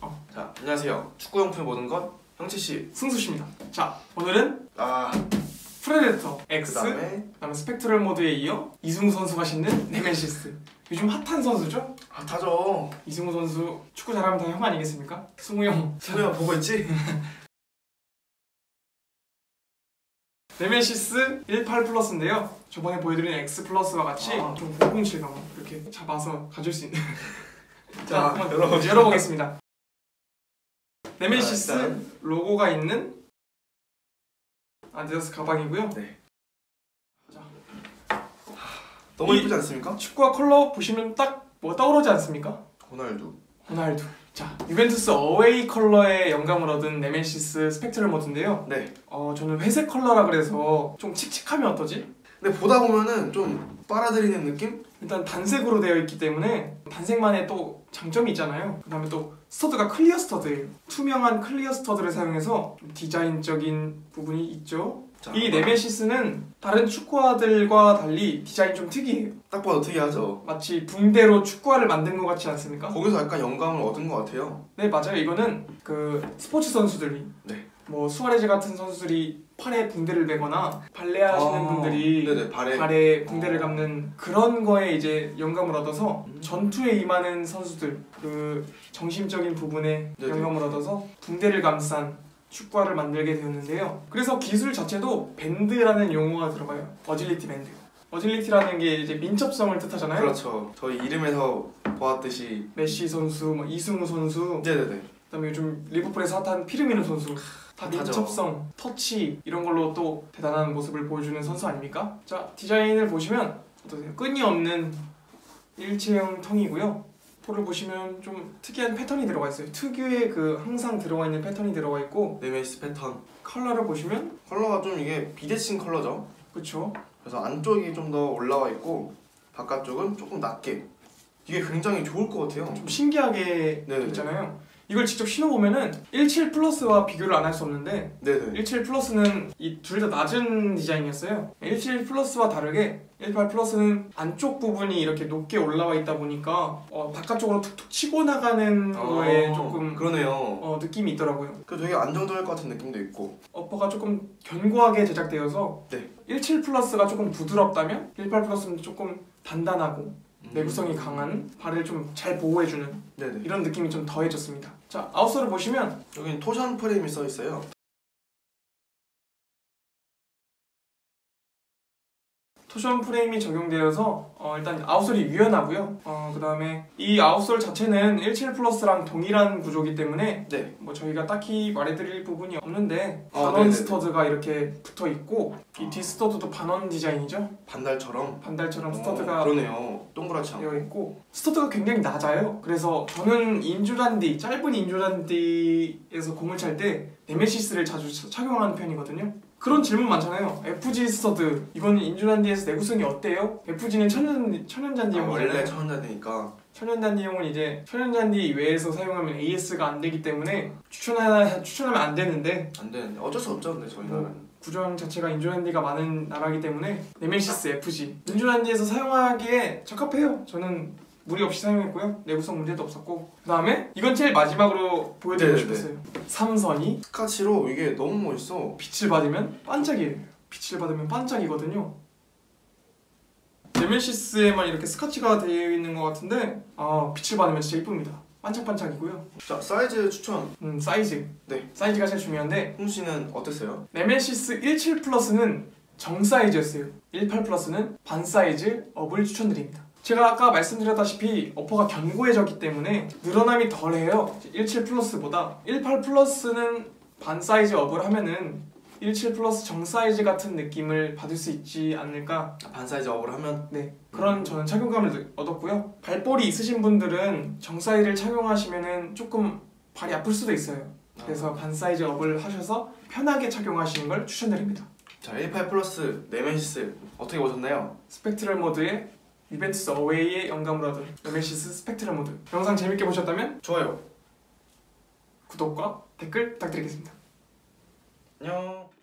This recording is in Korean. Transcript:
어, 자, 안녕하세요. 축구용품 모든 것 형치 씨. 승수씨입니다. 자, 오늘은 아, 프레데터 X, 그다음에 그다음에 스펙트럴 모드에 이어 이승우 선수가 신는 네메시스. 요즘 핫한 선수죠? 핫하죠. 이승우 선수 축구 잘하면 다 형 아니겠습니까? 승우 형. 승우야 보고 있지? 네메시스 18 플러스인데요. 저번에 보여드린 X 플러스와 같이 아. 좀 007감 이렇게 잡아서 가질 수 있는. 자, 자, 한번. 열어보겠습니다. 네메시스 자, 일단. 로고가 있는 아디다스 가방이고요. 네. 자, 너무 이- 이쁘지 않습니까? 축구와 컬러 보시면 딱 뭐 떠오르지 않습니까? 호날두. 호날두. 자, 유벤투스 어웨이 컬러의 영감을 얻은 네메시스 스펙트럴 모드인데요. 네. 어, 저는 회색 컬러라 그래서 좀 칙칙하면 어떠지? 근데 보다 보면은 좀 빨아들이는 느낌? 일단 단색으로 되어 있기 때문에 단색만의 또 장점이 있잖아요. 그 다음에 또 스터드가 클리어 스터드예요. 투명한 클리어 스터드를 사용해서 좀 디자인적인 부분이 있죠. 자, 이 네메시스는 다른 축구화들과 달리 디자인 좀 특이해요. 딱 봐도 특이하죠. 마치 붕대로 축구화를 만든 것 같지 않습니까? 거기서 약간 영감을 얻은 것 같아요. 네 맞아요. 이거는 그 스포츠 선수들이 네. 뭐 수아레즈 같은 선수들이 팔에 붕대를 매거나 발레 하시는 아, 분들이 네네 발에. 발에 붕대를 어. 감는 그런 거에 이제 영감을 얻어서 음. 전투에 임하는 선수들 그 정신적인 부분에 네네. 영감을 얻어서 붕대를 감싼 축구화를 만들게 되었는데요. 그래서 기술 자체도 밴드라는 용어가 들어가요. 어질리티 밴드. 어질리티라는 게 이제 민첩성을 뜻하잖아요. 그렇죠. 저희 이름에서 보았듯이. 메시 선수, 뭐 이승우 선수, 네네네. 그다음에 요즘 리버풀에서 핫한 피르미노 선수 다. 민첩성, 터치 이런 걸로 또 대단한 모습을 보여주는 선수 아닙니까? 자 디자인을 보시면 어떠세요? 끈이 없는 일체형 통이고요. 포를 보시면 좀 특이한 패턴이 들어가 있어요. 특유의 그 항상 들어가 있는 패턴이 들어가 있고 네메시스 패턴. 컬러를 보시면 컬러가 좀 이게 비대칭 컬러죠. 그쵸? 그래서 안쪽이 좀 더 올라와 있고 바깥쪽은 조금 낮게. 이게 굉장히 좋을 것 같아요. 좀 신기하게 네네네. 있잖아요. 이걸 직접 신어보면은 17 플러스와 비교를 안 할 수 없는데 네네. 17 플러스는 이 둘 다 낮은 디자인이었어요. 17 플러스와 다르게 18 플러스는 안쪽 부분이 이렇게 높게 올라와 있다 보니까 어, 바깥쪽으로 툭툭 치고 나가는 거에 어, 조금 그러네요. 어, 느낌이 있더라고요. 그 되게 안정적일 것 같은 느낌도 있고. 어퍼가 조금 견고하게 제작되어서 네. 17 플러스가 조금 부드럽다면 18 플러스는 조금 단단하고 음. 내구성이 강한 발을 좀 잘 보호해주는 네네. 이런 느낌이 좀 더해졌습니다. 자 아웃솔을 보시면 여기는 토션 프레임이 써 있어요. 토션 프레임이 적용되어서 어, 일단 아웃솔이 유연하고요. 어, 그 다음에 이 아웃솔 자체는 17 플러스랑 동일한 구조이기 때문에 네. 뭐 저희가 딱히 말해드릴 부분이 없는데 아, 반원 네네네. 스터드가 이렇게 붙어 있고 이 아. 뒷스터드도 반원 디자인이죠. 반달처럼. 반달처럼 어, 스터드가 그러네요. 동그랗지 않고. 되어 있고 스터드가 굉장히 낮아요. 그래서 저는 인조잔디 짧은 인조잔디에서 공을 찰 때 네메시스를 자주 차- 착용하는 편이거든요. 그런 질문 많잖아요. FG 스터드 이건 인조잔디에서 내구성이 어때요? FG는 천연 아, 원래. 천연자니까. 천연잔디용은 이제 천연잔디 외에서 사용하면 AS가 안 되기 때문에 추천하 추천하면 안 되는데 안 되는데 어쩔 수 없죠. 근데 저희 뭐, 나라는. 구조형 자체가 인조잔디가 많은 나라이기 때문에 네메시스 FG 인조잔디에서 사용하기에 적합해요. 저는 무리 없이 사용했고요. 내구성 문제도 없었고 그 다음에 이건 제일 마지막으로 보여드리고 네네네. 싶었어요. 삼선이 스카치로 이게 너무 멋있어. 빛을 받으면 반짝이에요. 빛을 받으면 반짝이거든요. 네메시스에만 이렇게 스카치가 되어 있는 것 같은데 아 빛을 받으면 진짜 이쁩니다. 반짝반짝이고요. 자 사이즈 추천. 음 사이즈 네. 사이즈가 제일 중요한데 홍 씨는 어땠어요? 네메시스 17 플러스는 정 사이즈였어요. 18 플러스는 반 사이즈 업을 추천드립니다. 제가 아까 말씀드렸다시피 어퍼가 견고해졌기 때문에 늘어남이 덜해요. 17 플러스보다. 18 플러스는 반 사이즈 업을 하면은 17 플러스 정 사이즈 같은 느낌을 받을 수 있지 않을까? 아, 반 사이즈 업을 하면? 네. 그런 저는 착용감을 느- 얻었고요. 발볼이 있으신 분들은 정 사이즈를 착용하시면은 조금 발이 아플 수도 있어요. 그래서 반 사이즈 업을 하셔서 편하게 착용하시는 걸 추천드립니다. 자 18 플러스 네메시스 어떻게 보셨나요? 스펙트럴 모드의 유벤투스 어웨이의 영감을 얻은 네메시스 스펙트럴 모드 영상 재밌게 보셨다면 좋아요. 구독과 댓글 부탁드리겠습니다 안녕.